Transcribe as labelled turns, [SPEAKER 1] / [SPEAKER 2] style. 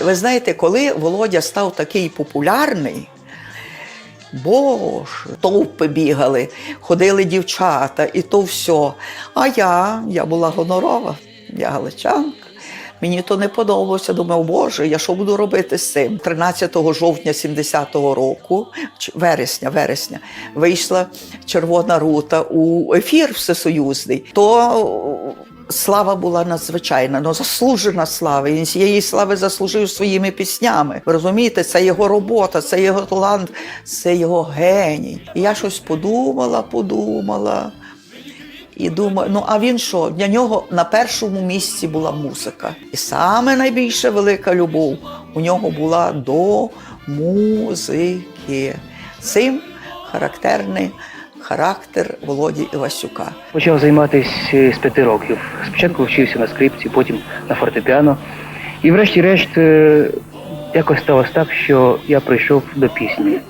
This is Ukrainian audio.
[SPEAKER 1] Ви знаєте, коли Володя став такий популярний, боже, товпи бігали, ходили дівчата, і то все. А я, я була гонорова, я галичанка. Мені то не подобалося. Думав, боже, я що буду робити з цим? 13 жовтня 70-го року, вересня, вересня, вийшла Червона рута у ефір всесоюзний. То слава була надзвичайна, ну заслужена слава. Він цієї слави заслужив своїми піснями. Ви розумієте, це його робота, це його талант, це його геній. І я щось подумала, подумала. І думаю, ну а він що? Для нього на першому місці була музика. І саме найбільша велика любов у нього була до музики. Цим характерний характер Володі Івасюка.
[SPEAKER 2] Почав займатися з п'яти років. Спочатку вчився на скрипці, потім на фортепіано. І врешті-решт е, якось сталося так, що я прийшов до пісні.